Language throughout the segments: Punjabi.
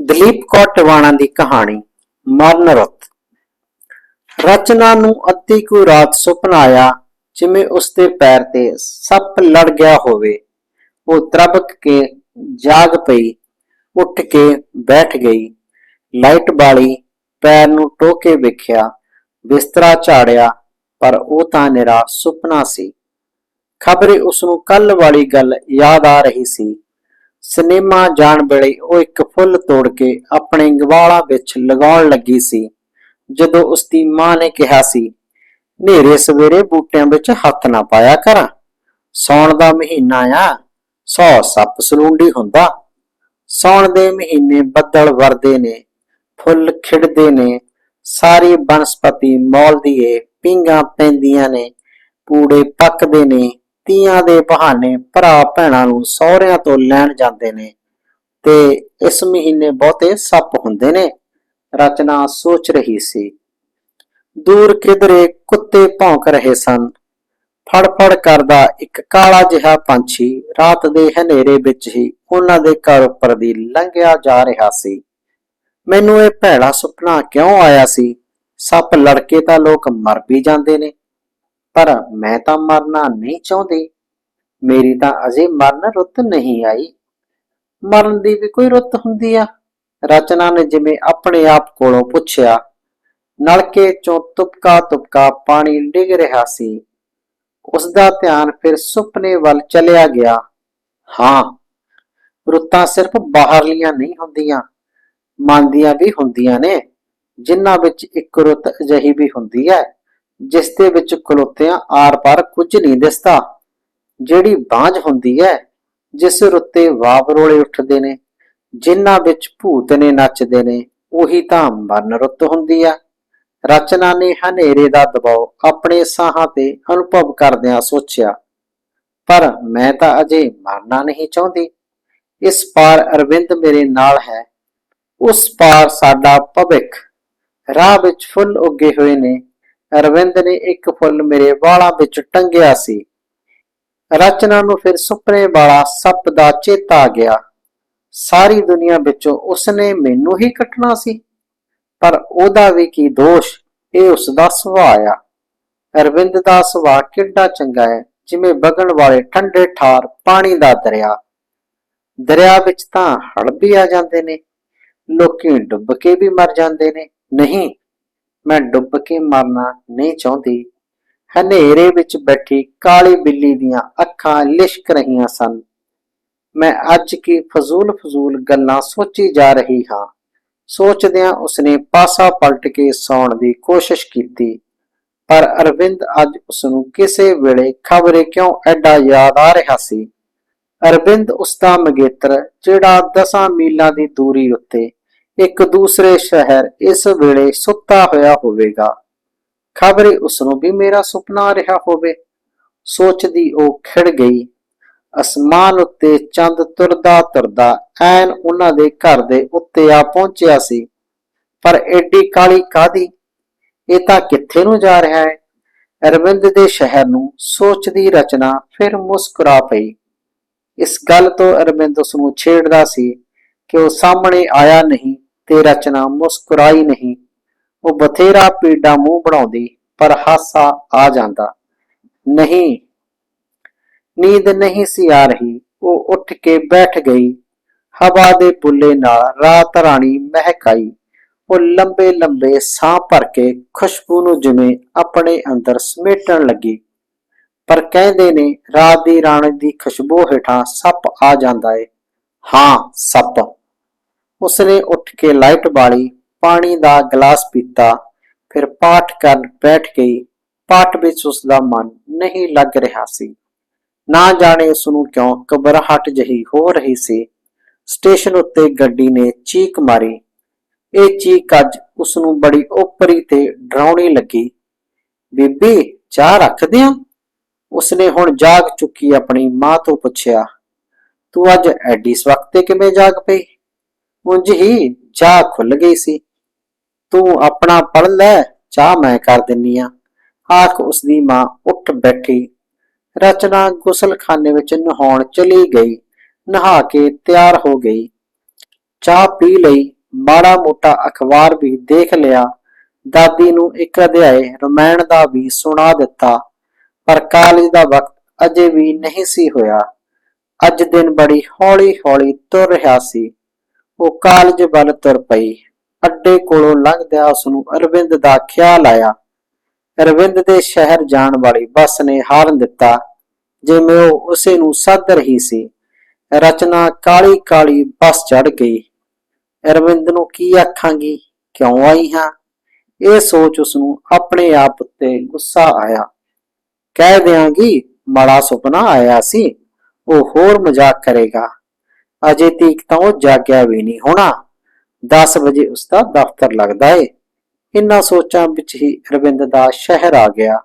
ਦਲੀਪ ਕੌਰ ਟਿਵਾਣਾ ਦੀ ਕਹਾਣੀ, ਮਰਨ ਰੁੱਤ। ਰਚਨਾ ਨੂੰ ਅੱਧੀ ਕੁ ਰਾਤ ਸੁਪਨਾ ਆਇਆ, ਜਿਵੇਂ ਉਸਦੇ ਪੈਰ ਤੇ ਸੱਪ ਲੜ ਗਿਆ ਹੋਵੇ। ਉਹ ਤਰਬਕ ਕੇ ਜਾਗ ਪਈ, ਉੱਠ ਕੇ ਬੈਠ ਗਈ। ਲਾਈਟ ਬਾਲੀ ਪੈਰ ਨੂੰ ਟੋਕੇ ਵੇਖਿਆ, ਬਿਸਤਰਾ ਝਾੜਿਆ, ਪਰ ਉਹ ਤਾਂ ਨਿਰਾ ਸੁਪਨਾ ਸੀ। ਖਬਰੇ ਉਸ ਨੂੰ ਕੱਲ ਵਾਲੀ ਗੱਲ ਯਾਦ ਆ ਰਹੀ ਸੀ। ਸਿਨੇਮਾ ਜਾਣ ਵੇਲੇ ਉਹ ਇੱਕ ਫੁੱਲ ਤੋੜ ਕੇ ਆਪਣੇ ਗਵਾਲਾ ਵਿੱਚ ਲਗਾਉਣ ਲੱਗੀ ਸੀ, ਜਦੋਂ ਉਸ ਦੀ ਮਾਂ ਨੇ ਕਿਹਾ ਸੀ ਨੇਰੇ ਸਵੇਰੇ ਬੂਟਿਆਂ ਵਿੱਚ ਹੱਥ ਨਾ ਪਾਇਆ ਕਰ। ਸੌਣ ਦਾ ਮਹੀਨਾ ਆ, ਸੌ ਸੱਪ ਸਲੂੰਡੀ ਹੁੰਦਾ। ਸੌਣ ਦੇ ਮਹੀਨੇ ਬੱਦਲ ਵਰਦੇ ਨੇ, ਫੁੱਲ ਖਿੜਦੇ ਨੇ, ਸਾਰੀ ਬਨਸਪਤੀ ਮੌਲਦੀ ਏ ਪਿੰਗਾ ਪੈਂਦੀਆਂ ਨੇ, ਪੂੜੇ ਪੱਕਦੇ ਨੇ ਤੀਆਂ ਦੇ ਬਹਾਨੇ ਭਰਾ ਭੈਣਾਂ ਨੂੰ ਸਹੁਰਿਆਂ ਤੋਂ ਲੈਣ ਜਾਂਦੇ ਨੇ ਤੇ ਇਸ ਮਹੀਨੇ ਬਹੁਤੇ ਸੱਪ ਹੁੰਦੇ ਨੇ। ਰਚਨਾ ਸੋਚ ਰਹੀ ਸੀ। ਦੂਰ ਕਿਧਰੇ ਕੁੱਤੇ ਭੌਂਕ ਰਹੇ ਸਨ। ਫੜ-ਫੜ ਕਰਦਾ ਇੱਕ ਕਾਲਾ ਜਿਹਾ ਪੰਛੀ ਰਾਤ ਦੇ ਹਨੇਰੇ ਵਿੱਚ ਹੀ ਉਹਨਾਂ ਦੇ ਘਰ ਉੱਪਰ ਦੀ ਲੰਘਿਆ ਜਾ ਰਿਹਾ ਸੀ। ਮੈਨੂੰ ਇਹ ਭੈੜਾ ਸੁਪਨਾ ਕਿਉਂ ਆਇਆ ਸੀ? ਸੱਪ ਲੜਕੇ ਤਾਂ ਲੋਕ ਮਰ ਵੀ ਜਾਂਦੇ ਨੇ। ਪਰ ਮੈਂ ਤਾਂ ਮਰਨਾ ਨਹੀਂ ਚਾਹੁੰਦੀ। ਮੇਰੀ ਤਾਂ ਅਜੇ ਮਰਨ ਰੁੱਤ ਨਹੀਂ ਆਈ। ਮਰਨ ਦੀ ਵੀ ਕੋਈ ਰੁੱਤ ਹੁੰਦੀ ਆ। ਰਚਨਾ ਨੇ ਜਿਵੇਂ ਆਪਣੇ ਆਪ ਕੋਲੋਂ ਪੁੱਛਿਆ, ਨਲਕੇ ਚੋਂ ਤੁਪਕਾ ਤੁਪਕਾ ਪਾਣੀ ਡਿੱਗ ਰਿਹਾ ਸੀ। ਉਸ ਦਾ ਧਿਆਨ ਫਿਰ ਸੁਪਨੇ ਵੱਲ ਚਲਿਆ ਗਿਆ। ਹਾਂ, ਰੁੱਤਾਂ ਸਿਰਫ ਬਾਹਰਲੀਆਂ ਨਹੀਂ ਹੁੰਦੀਆਂ, ਮਨ ਦੀਆਂ ਵੀ ਹੁੰਦੀਆਂ ਨੇ, ਜਿਨ੍ਹਾਂ ਵਿੱਚ ਇੱਕ ਰੁੱਤ ਅਜਿਹੀ ਵੀ ਹੁੰਦੀ ਹੈ। ਜਿਸ ਦੇ ਵਿੱਚ ਖਲੋਤਿਆਂ ਆਰ-ਪਾਰ ਕੁਝ ਨਹੀਂ ਦਿਸਦਾ। ਜਿਹੜੀ ਬਾਝ ਹੁੰਦੀ ਹੈ, ਜਿਸ ਰੁੱਤੇ ਵਾਵਰੋਲੇ ਉੱਠਦੇ ਨੇ, ਜਿਨ੍ਹਾਂ ਵਿੱਚ ਭੂਤ ਨੇ ਨੱਚਦੇ ਨੇ, ਉਹੀ ਤਾਂ ਮਰਨ ਰੁੱਤ ਹੁੰਦੀ ਆ। ਰਚਨਾ ਨੇ ਹਨੇਰੇ ਦਾ ਦਬਾਅ ਆਪਣੇ ਸਾਹਾਂ ਤੇ ਅਨੁਭਵ ਕਰਦਿਆਂ ਸੋਚਿਆ, ਪਰ ਮੈਂ ਤਾਂ ਅਜੇ ਮਰਨਾ ਨਹੀਂ ਚਾਹੁੰਦੀ। ਇਸ ਪਾਰ ਅਰਵਿੰਦ ਮੇਰੇ ਨਾਲ ਹੈ। ਉਸ ਪਾਰ ਸਾਡਾ ਭਵਿੱਖ। ਰਾਹ ਵਿੱਚ ਫੁੱਲ ਉੱਗੇ ਹੋਏ ਨੇ। ਅਰਵਿੰਦ ਨੇ ਇੱਕ ਫੁੱਲ ਮੇਰੇ ਵਾਲਾਂ ਵਿੱਚ ਟੰਗਿਆ ਸੀ। ਰਚਨਾ ਨੂੰ ਫਿਰ ਸੁਪਨੇ ਵਾਲਾ ਸੱਪ ਦਾ ਚੇਤਾ ਆ ਗਿਆ। ਸਾਰੀ ਦੁਨੀਆ ਵਿੱਚੋਂ ਉਸਨੇ ਮੈਨੂੰ ਹੀ ਕੱਟਣਾ ਸੀ। ਪਰ ਉਹਦਾ ਵੀ ਕੀ ਦੋਸ਼, ਇਹ ਉਸ ਦਾ ਸੁਭਾਅ ਆ। ਅਰਵਿੰਦ ਦਾ ਸੁਭਾਅ ਕਿੰਨਾ ਚੰਗਾ ਹੈ, ਜਿਵੇਂ ਵਗਣ ਵਾਲੇ ਠੰਡੇ ਠਾਰ ਪਾਣੀ ਦਾ ਦਰਿਆ। ਦਰਿਆ ਵਿੱਚ ਤਾਂ ਹੜ ਵੀ ਆ ਜਾਂਦੇ ਨੇ, ਲੋਕੀ ਡੁੱਬ ਕੇ ਵੀ ਮਰ ਜਾਂਦੇ ਨੇ। ਨਹੀਂ ਮੈਂ ਡੁੱਬ ਕੇ ਮਰਨਾ ਨਹੀਂ ਚਾਹੁੰਦੀ। ਹਨੇਰੇ ਵਿੱਚ ਬੈਠੀ ਕਾਲੀ ਬਿੱਲੀ ਦੀਆਂ ਅੱਖਾਂ ਲਿਸ਼ਕ ਰਹੀਆਂ ਸਨ। ਮੈਂ ਅੱਜ ਕੀ ਫਜ਼ੂਲ ਫਜ਼ੂਲ ਗੱਲਾਂ ਸੋਚੀ ਜਾ ਰਹੀ ਹਾਂ। ਸੋਚਦਿਆਂ ਉਸਨੇ ਪਾਸਾ ਪਲਟ ਕੇ ਸੌਣ ਦੀ ਕੋਸ਼ਿਸ਼ ਕੀਤੀ। ਪਰ ਅਰਵਿੰਦ ਅੱਜ ਉਸ ਨੂੰ ਕਿਸੇ ਵੇਲੇ ਖਬਰੇ ਕਿਉਂ ਐਡਾ ਯਾਦ ਆ ਰਿਹਾ ਸੀ? ਅਰਵਿੰਦ ਉਸ ਦਾ ਮਗੇਤਰ ਜਿਹੜਾ 10 ਮੀਲਾਂ ਦੀ ਦੂਰੀ ਉੱਤੇ ਇੱਕ ਦੂਸਰੇ ਸ਼ਹਿਰ ਇਸ ਵੇਲੇ ਸੁੱਤਾ ਹੋਇਆ ਹੋਵੇਗਾ। ਖਬਰੇ ਉਸ ਨੂੰ ਵੀ ਮੇਰਾ ਸੁਪਨਾ ਰਿਹਾ ਹੋਵੇ। ਸੋਚਦੀ ਉਹ ਖਿੜ ਗਈ। ਅਸਮਾਨ ਉੱਤੇ ਚੰਦ ਤੁਰਦਾ ਤੁਰਦਾ ਐਨ ਉਹਨਾਂ ਦੇ ਘਰ ਦੇ ਉੱਤੇ ਆ ਪਹੁੰਚਿਆ ਸੀ। ਪਰ ਐਡੀ ਕਾਲੀ ਕਾਦੀ ਇਹ ਤਾਂ ਕਿੱਥੇ ਨੂੰ ਜਾ ਰਿਹਾ ਹੈ? ਅਰਵਿੰਦ ਦੇ ਸ਼ਹਿਰ ਨੂੰ ਸੋਚਦੀ ਰਚਨਾ ਫਿਰ ਮੁਸਕਰਾ ਪਈ। ਇਸ ਗੱਲ ਤੋਂ ਅਰਵਿੰਦ ਉਸ ਨੂੰ ਛੇੜਦਾ ਸੀ ਕਿ ਉਹ ਸਾਹਮਣੇ ਆਇਆ ਨਹੀਂ। ਤੇ ਰਚਨਾ ਮੁਸਕਰਾਈ ਨਹੀਂ। ਉਹ ਬਥੇਰਾ ਪੀੜਾ ਮੂੰਹ ਬਣਾਉਂਦੀ, ਪਰ ਹਾਸਾ ਆ ਜਾਂਦਾ। ਨਹੀਂ, ਨੀਂਦ ਨਹੀਂ ਸੀ ਆ ਰਹੀ। ਉਹ ਉੱਠ ਕੇ ਬੈਠ ਗਈ। ਹਵਾ ਦੇ ਬੁੱਲੇ ਨਾਲ ਰਾਤ ਰਾਣੀ ਮਹਿਕ ਆਈ। ਉਹ ਲੰਬੇ ਲੰਬੇ ਸਾਹ ਭਰ ਕੇ ਖੁਸ਼ਬੂ ਨੂੰ ਜਿਵੇਂ ਆਪਣੇ ਅੰਦਰ ਸਮੇਟਣ ਲੱਗੀ। ਪਰ ਕਹਿੰਦੇ ਨੇ, ਰਾਤ ਦੀ ਰਾਣੀ ਦੀ ਖੁਸ਼ਬੂ ਹੇਠਾਂ ਸੱਪ ਆ ਜਾਂਦਾ ਏ। ਹਾਂ, ਸੱਪ। ਉਸਨੇ ਉੱਠ ਕੇ ਲਾਈਟ ਬਾਲੀ, ਪਾਣੀ ਦਾ ਗਲਾਸ ਪੀਤਾ, ਫਿਰ ਪਾਠ ਕਰਨ ਬੈਠ ਗਈ। ਪਾਠ ਵਿੱਚ ਉਸ ਦਾ ਮਨ ਨਹੀਂ ਲੱਗ ਰਿਹਾ ਸੀ। ਨਾ ਜਾਣੇ ਉਸ ਨੂੰ ਕਿਉਂ ਘਬਰਾਹਟ ਜਹੀ ਹੋ ਰਹੀ ਸੀ। ਸਟੇਸ਼ਨ ਉੱਤੇ ਗੱਡੀ ਨੇ ਚੀਕ ਮਾਰੀ। ਇਹ ਚੀਕ ਅੱਜ ਉਸ ਨੂੰ ਬੜੀ ਓਪਰੀ ਤੇ ਡਰਾਉਣੀ ਲੱਗੀ। ਬੀਬੀ, ਚਾਹ ਰੱਖ ਦਿਆਂ ਉਸਨੇ ਹੁਣ ਜਾਗ ਚੁੱਕੀ ਆਪਣੀ ਮਾਂ ਤੋਂ ਪੁੱਛਿਆ, ਤੂੰ ਅੱਜ ਐਡੀ ਸਵਖਤੇ ਕਿਵੇਂ ਜਾਗ ਪਈ? ਉਂਝ ਹੀ ਚਾਹ ਖੁੱਲ ਗਈ ਸੀ। ਤੂੰ ਆਪਣਾ ਪੜ ਲੈ, ਚਾਹ ਮੈਂ ਕਰ ਦਿੰਨੀ ਆ। ਆਖ ਉਸਦੀ ਮਾਂ ਉੱਠ ਬੈਠੀ। ਰਚਨਾ ਗੁਸਲਖਾਨੇ ਵਿੱਚ ਨਹਾਉਣ ਚਲੀ ਗਈ। ਨਹਾ ਕੇ ਤਿਆਰ ਹੋ ਗਈ। ਚਾਹ ਪੀ ਲਈ, ਮਾੜਾ ਮੋਟਾ ਅਖਬਾਰ ਵੀ ਦੇਖ ਲਿਆ। ਦਾਦੀ ਨੂੰ ਇੱਕ ਅਧਿਆਏ ਰਮਾਇਣ ਦਾ ਵੀ ਸੁਣਾ ਦਿੱਤਾ। ਪਰ ਕਾਲਜ ਦਾ ਵਕਤ ਅਜੇ ਵੀ ਨਹੀਂ ਸੀ ਹੋਇਆ। ਅੱਜ ਦਿਨ ਬੜੀ ਹੌਲੀ-ਹੌਲੀ ਤੁਰ ਰਿਹਾ ਸੀ। ਉਹ ਕਾਲਜ ਵੱਲ ਤੁਰ ਪਈ। ਅੱਡੇ ਕੋਲੋਂ ਲੰਘਦਿਆਂ ਉਸ ਨੂੰ ਅਰਵਿੰਦ ਦਾ ਖਿਆਲ ਆਇਆ। ਅਰਵਿੰਦ ਦੇ ਸ਼ਹਿਰ ਜਾਣ ਵਾਲੀ ਬੱਸ ਨੇ ਹਾਰਨ ਦਿੱਤਾ, ਜਿਵੇਂ ਉਹ ਉਸੇ ਨੂੰ ਸੱਦ ਰਹੀ ਸੀ। ਰਚਨਾ ਕਾਲੀ ਕਾਲੀ ਬੱਸ ਚੜ ਗਈ। ਅਰਵਿੰਦ ਨੂੰ ਕੀ ਆਖਾਂਗੀ? ਕਿਉਂ ਆਈ ਹਾਂ? ਇਹ ਸੋਚ ਉਸ ਨੂੰ ਆਪਣੇ ਆਪ ਉੱਤੇ ਗੁੱਸਾ ਆਇਆ। ਕਹਿ ਦਿਆਂਗੀ, ਮਾੜਾ ਸੁਪਨਾ ਆਇਆ ਸੀ, ਉਹ ਹੋਰ ਮਜ਼ਾਕ ਕਰੇਗਾ। ਅਜੇ ਤੀਕ ਤਾਂ ਉਹ ਜਾਗਿਆ ਵੀ ਨਹੀਂ ਹੋਣਾ। 10 ਵਜੇ ਉਸ ਦਾ ਦਫ਼ਤਰ ਲੱਗਦਾ ਏ। ਇਨ੍ਹਾਂ ਸੋਚਾਂ ਵਿੱਚ ਹੀ ਅਰਵਿੰਦ ਦਾ ਸ਼ਹਿਰ ਆ ਗਿਆ।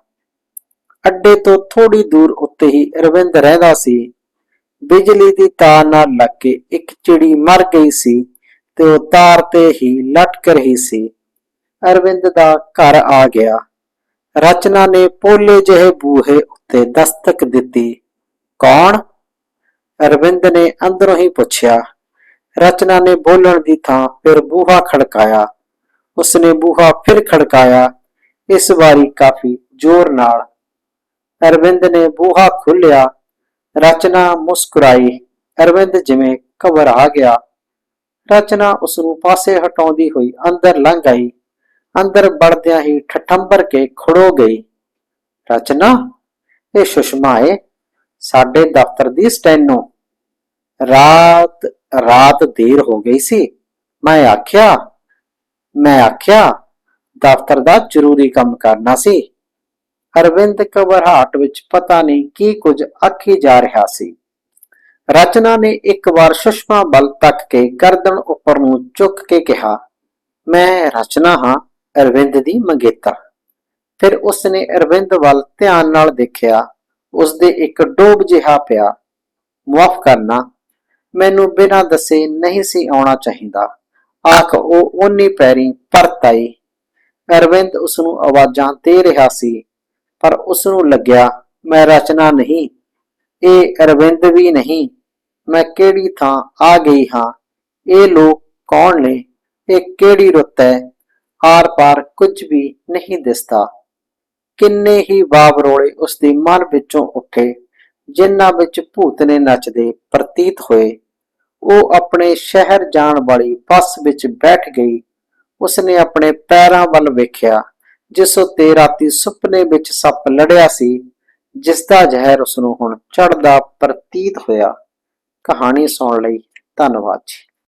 ਅੱਡੇ ਤੋਂ ਥੋੜੀ ਦੂਰ ਉੱਤੇ ਹੀ ਅਰਵਿੰਦ ਰਹਿੰਦਾ ਸੀ। ਬਿਜਲੀ ਦੀ ਤਾਰ ਨਾਲ ਲੱਗ ਕੇ ਇੱਕ ਚਿੜੀ ਮਰ ਗਈ ਸੀ ਤੇ ਉਹ ਤਾਰ ਤੇ ਹੀ ਲਟਕ ਰਹੀ ਸੀ। ਅਰਵਿੰਦ ਦਾ ਘਰ ਆ ਗਿਆ। ਰਚਨਾ ਨੇ ਪੋਲੇ ਜਿਹੇ ਬੂਹੇ ਉੱਤੇ ਦਸਤਕ ਦਿੱਤੀ। ਕੌਣ? ਅਰਵਿੰਦ ਨੇ ਅੰਦਰੋਂ ਹੀ ਪੁੱਛਿਆ, ਰਚਨਾ ਨੇ ਬੋਲਣ ਦੀ ਥਾਂ ਫਿਰ ਬੂਹਾ ਖੜਕਾਇਆ। ਉਸਨੇ ਬੂਹਾ ਫਿਰ ਖੜਕਾਇਆ, ਇਸ ਵਾਰੀ ਕਾਫੀ ਜ਼ੋਰ ਨਾਲ। ਅਰਵਿੰਦ ਨੇ ਬੂਹਾ ਖੋਲ੍ਹਿਆ, ਰਚਨਾ ਮੁਸਕਰਾਈ। ਅਰਵਿੰਦ ਜਿਵੇਂ ਘਬਰਾ ਗਿਆ। ਰਚਨਾ ਉਸ ਨੂੰ ਪਾਸੇ ਹਟਾਉਂਦੀ ਹੋਈ ਅੰਦਰ ਲੰਘ ਆਈ। ਅੰਦਰ ਵੜਦਿਆਂ ਹੀ ਠਠੰਬਰ ਕੇ ਖੜੋ ਗਈ। ਰਚਨਾ, ਇਹ ਸੁਸ਼ਮਾ ਏ? ਸਾਡੇ ਦਫ਼ਤਰ ਦੀ ਸਟੈਨੋ। ਰਾਤ ਰਾਤ ਦੇਰ ਹੋ ਗਈ ਸੀ। ਮੈਂ ਆਖਿਆ ਮੈਂ ਆਖਿਆ, ਦਫ਼ਤਰ ਦਾ ਜ਼ਰੂਰੀ ਕੰਮ ਕਰਨਾ ਸੀ। ਅਰਵਿੰਦ ਘਬਰਾਹਟ ਵਿੱਚ ਪਤਾ ਨਹੀਂ ਕੀ ਕੁਝ ਆਖੀ ਜਾ ਰਿਹਾ ਸੀ। ਰਚਨਾ ਨੇ ਇੱਕ ਵਾਰ ਸੁਸ਼ਮਾ ਵੱਲ ਤੱਕ ਕੇ ਗਰਦਨ ਉੱਪਰ ਨੂੰ ਝੁੱਕ ਕੇ ਕਿਹਾ, ਮੈਂ ਰਚਨਾ ਹਾਂ ਅਰਵਿੰਦ ਦੀ ਮੰਗੇਤਰ। ਫਿਰ ਉਸਨੇ ਅਰਵਿੰਦ ਵੱਲ ਧਿਆਨ ਨਾਲ ਦੇਖਿਆ ਉਸਦੇ ਇੱਕ ਡੋਬ ਜਿਹਾ ਪਿਆ। ਮੁਆਫ ਕਰਨਾ, ਮੈਨੂੰ ਬਿਨਾਂ ਦੱਸੇ ਨਹੀਂ ਸੀ ਆਉਣਾ ਚਾਹੀਦਾ। ਆਖ, ਉਹ ਓਨੀ ਪੈਰੀ ਪਰਤ ਆਈ। ਅਰਵਿੰਦ ਉਸ ਨੂੰ ਆਵਾਜ਼ਾਂ ਦੇ ਰਿਹਾ ਸੀ, ਪਰ ਉਸ ਨੂੰ ਲੱਗਿਆ, ਮੈਂ ਰਚਨਾ ਨਹੀਂ, ਇਹ ਅਰਵਿੰਦ ਵੀ ਨਹੀਂ। ਮੈਂ ਕਿਹੜੀ ਥਾਂ ਆ ਗਈ ਹਾਂ? ਇਹ ਲੋਕ ਕੌਣ ਨੇ? ਇਹ ਕਿਹੜੀ ਰੁੱਤ ਹੈ? ਆਰ ਪਾਰ ਕੁਝ ਵੀ ਨਹੀਂ ਦਿਸਦਾ। ਕਿੰਨੇ ਹੀ ਬਾਬਰੋਲੇ ਉਸ ਦੇ ਮਨ ਵਿੱਚੋਂ ਉੱਠੇ, ਜਿਨ੍ਹਾਂ ਵਿੱਚ ਭੂਤ ਨੇ ਨੱਚਦੇ ਪ੍ਰਤੀਤ ਹੋਏ। ਉਹ ਆਪਣੇ ਸ਼ਹਿਰ ਜਾਣ ਵਾਲੀ ਬੱਸ ਵਿੱਚ ਬੈਠ ਗਈ। ਉਸਨੇ ਆਪਣੇ ਪੈਰਾਂ ਵੱਲ ਵੇਖਿਆ, ਜਿਸ ਉਤੇ ਰਾਤੀ ਸੁਪਨੇ ਵਿੱਚ ਸੱਪ ਲੜਿਆ ਸੀ ਜਿਸ ਦਾ ਜ਼ਹਿਰ ਉਸ ਨੂੰ ਹੁਣ ਚੜਦਾ ਪ੍ਰਤੀਤ ਹੋਇਆ। ਕਹਾਣੀ ਸੁਣਨ ਲਈ ਧੰਨਵਾਦ ਜੀ।